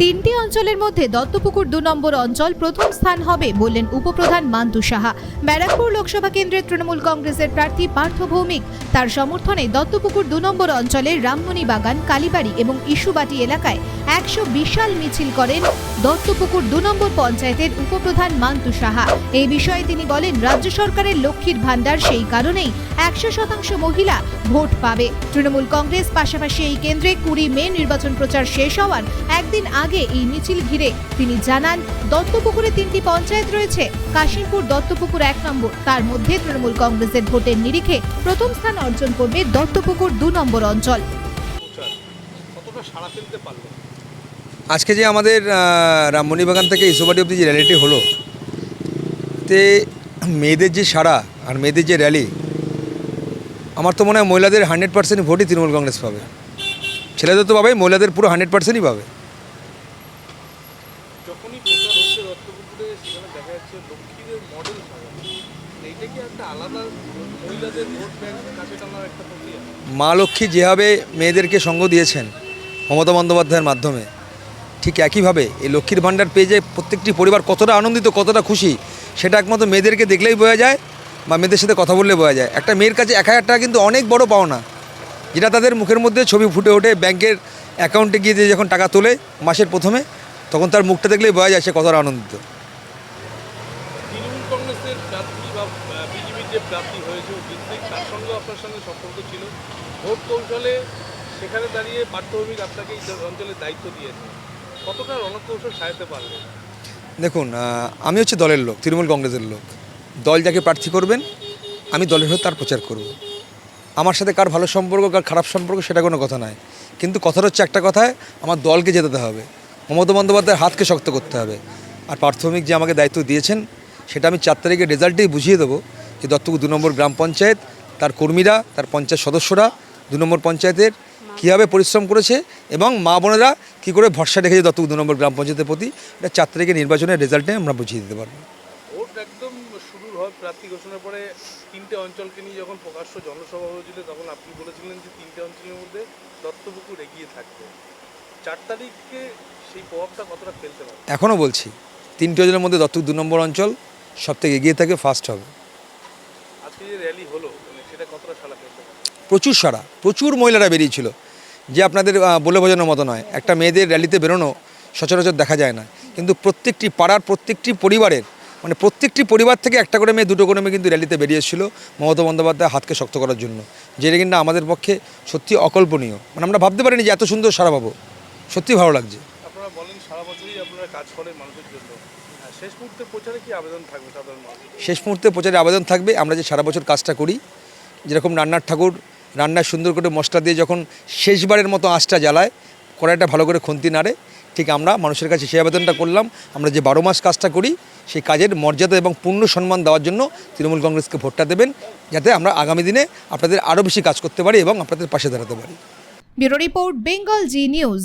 তিনটি অঞ্চলের মধ্যে দত্তপুকুর দু নম্বর অঞ্চল প্রথম স্থান হবে বললেন উপপ্রধান মান্তু সাহা। ব্যারাকপুর লোকসভা কেন্দ্রের তৃণমূল কংগ্রেসের প্রার্থী পার্থ ভৌমিক। তার সমর্থনে দত্তপুকুর দু নম্বর অঞ্চলের রামমণি বাগান, কালীবাড়ি এবং ইস্যুবাটি এলাকায় একশো বিশাল মিছিল করেন দত্তপুকুর দু নম্বর পঞ্চায়েতের উপপ্রধান মান্তু সাহা। এই বিষয়ে তিনি বলেন, রাজ্য সরকারের লক্ষ্মীর ভাণ্ডার সেই কারণেই একশো শতাংশ মহিলা ভোট পাবে। তৃণমূল কংগ্রেস পাশাপাশি এই কেন্দ্রে কুড়ি মে নির্বাচন প্রচার শেষ হওয়ার একদিন আগে এই মিছিল ঘিরে তিনি জানান দত্তপুকুরে তিনটি পঞ্চায়েত রয়েছে। কাশিমপুর দত্তপুকুর এক নম্বর তার মধ্যে তৃণমূল কংগ্রেসের ভোটের নিরিখে প্রথম স্থান অর্জন করবে দত্তপুকুর দু নম্বর অঞ্চল। আজকে যে আমাদের রামমণি বাগান থেকে ইসোবাটি অব্দি যে র্যালিটি হলো তে মেয়েদের যে সাড়া আর মেয়েদের যে র্যালি আমার তো মনে হয় মহিলাদের হান্ড্রেড পার্সেন্ট ভোটই তৃণমূল কংগ্রেস পাবে। ছেলেদের তো পাবে মহিলাদের পুরো হান্ড্রেড পার্সেন্টই পাবে যখনই প্রচার হচ্ছে দত্তপুকুরে সেখানে দেখা যাচ্ছে লক্ষ্মীদের মডেল সাজানো এইটা কি একটা আলাদা মহিলাদের ভোট ব্যাংক কাছে টানার একটা প্রক্রিয়া মা লক্ষ্মী যেভাবে মেয়েদেরকে সঙ্গ দিয়েছেন মমতা বন্দ্যোপাধ্যায়ের মাধ্যমে, ঠিক একইভাবে এই লক্ষ্মীর ভাণ্ডার পেয়ে যায় প্রত্যেকটি পরিবার কতটা আনন্দিত, কতটা খুশি, সেটা একমাত্র মেয়েদেরকে দেখলেই বোঝা যায় বা মেয়েদের সাথে কথা বললে বোঝা যায়। একটা মেয়ের কাছে এক হাজার টাকা কিন্তু অনেক বড় পাওনা। যেটা তাদের মুখের মধ্যে ছবি ফুটে ওঠে, ব্যাংকের অ্যাকাউন্টে গিয়ে যে যখন টাকা তোলে মাসের প্রথমে, তখন তার মুখটা দেখলেই বোঝা যায় সে কতটা আনন্দিত তৃণমূল কংগ্রেসের প্রার্থী বা বিজেপির যে প্রার্থী হয়েছে অজিত সিং, তার সঙ্গে আপনার সঙ্গে সম্পর্ক ছিল। ভোট কৌশলে সেখানে দাঁড়িয়ে পার্থভূমিক আপনাকে এই অঞ্চলের দায়িত্ব দিয়েছে। কতটা রণকৌশল সাজাতে পারবে? দেখুন আমি হচ্ছে দলের লোক, তৃণমূল কংগ্রেসের লোক। দল যাকে প্রার্থী করবেন, আমি দলের হয়ে তার প্রচার করব। আমার সাথে কার ভালো সম্পর্ক, কার খারাপ সম্পর্ক, সেটা কোনো কথা নয় কিন্তু কথাটা হচ্ছে একটা কথায়, আমার দলকে জেতাতে হবে। মমতা বন্দ্যোপাধ্যায়ের হাতকে শক্ত করতে হবে। আর প্রাথমিক যে আমাকে দায়িত্ব দিয়েছেন, সেটা আমি চার তারিখে রেজাল্টেই বুঝিয়ে দেবো। যে দত্তপুর দু নম্বর গ্রাম পঞ্চায়েত তার কর্মীরা তার পঞ্চায়েত সদস্যরা দু নম্বর পঞ্চায়েতের কীভাবে পরিশ্রম করেছে এবং মা বোনেরা কী করে ভরসা রেখেছে দত্তপুর দু নম্বর গ্রাম পঞ্চায়েতের প্রতি এটা চার তারিখের নির্বাচনের রেজাল্টে আমরা বুঝিয়ে দিতে পারব। একদম শুরু হয় প্রার্থী ঘোষণার পরে তিনটে অঞ্চলকে নিয়ে যখন প্রকাশ্য জনসভা হয়েছিল তখন আপনি বলেছিলেন যে তিনটে অঞ্চলের মধ্যে দত্তপুকুর এগিয়ে থাকবে। চার তারিখে সেই প্রভাবটা কতটা ফেলতে পারে? এখনও বলছি তিনটি অঞ্চলের মধ্যে দত্তক দু নম্বর অঞ্চল সব থেকে এগিয়ে থাকে ফার্স্ট হবে। র্যালি হলো? মানে সেটা কতটা সালা প্রচুর সারা প্রচুর মহিলারা বেরিয়েছিল। যে আপনাদের বলে বোঝানোর মতো নয়। একটা মেয়েদের র্যালিতে বেরোনো সচরাচর দেখা যায় না। কিন্তু প্রত্যেকটি পাড়ার প্রত্যেকটি পরিবারের মানে প্রত্যেকটি পরিবার থেকে একটা করে মেয়ে দুটো করে মেয়ে কিন্তু র্যালিতে বেরিয়েছিল মমতা বন্দ্যোপাধ্যায় হাতকে শক্ত করার জন্য। যেটা কিন্তু আমাদের পক্ষে সত্যি অকল্পনীয়। মানে আমরা ভাবতে পারিনি যে এত সুন্দর সারা পাবো। সত্যি ভালো লাগছে। আপনারা বলেন সারা বছরই আপনারা কাজ করেন মানুষের জন্য। শেষ মুহূর্তে প্রচারে কি আবেদন থাকবে সাধারণ শেষ মুহূর্তে প্রচারে আবেদন থাকবে। আমরা যে সারা বছর কাজটা করি যেরকম রান্নার ঠাকুর রান্নায় সুন্দর করে মশলা দিয়ে যখন শেষবারের মতো আঁচটা জ্বালায় কড়াইটা ভালো করে খুন্তি নাড়ে ঠিক আমরা মানুষের কাছে সেই আবেদনটা করলাম। আমরা যে বারো মাস কাজটা করি সেই কাজের মর্যাদা এবং পূর্ণ সম্মান দেওয়ার জন্য তৃণমূল কংগ্রেসকে ভোটটা দেবেন যাতে আমরা আগামী দিনে আপনাদের আরও বেশি কাজ করতে পারি এবং আপনাদের পাশে দাঁড়াতে পারি। Bureau report Bengal Zee news.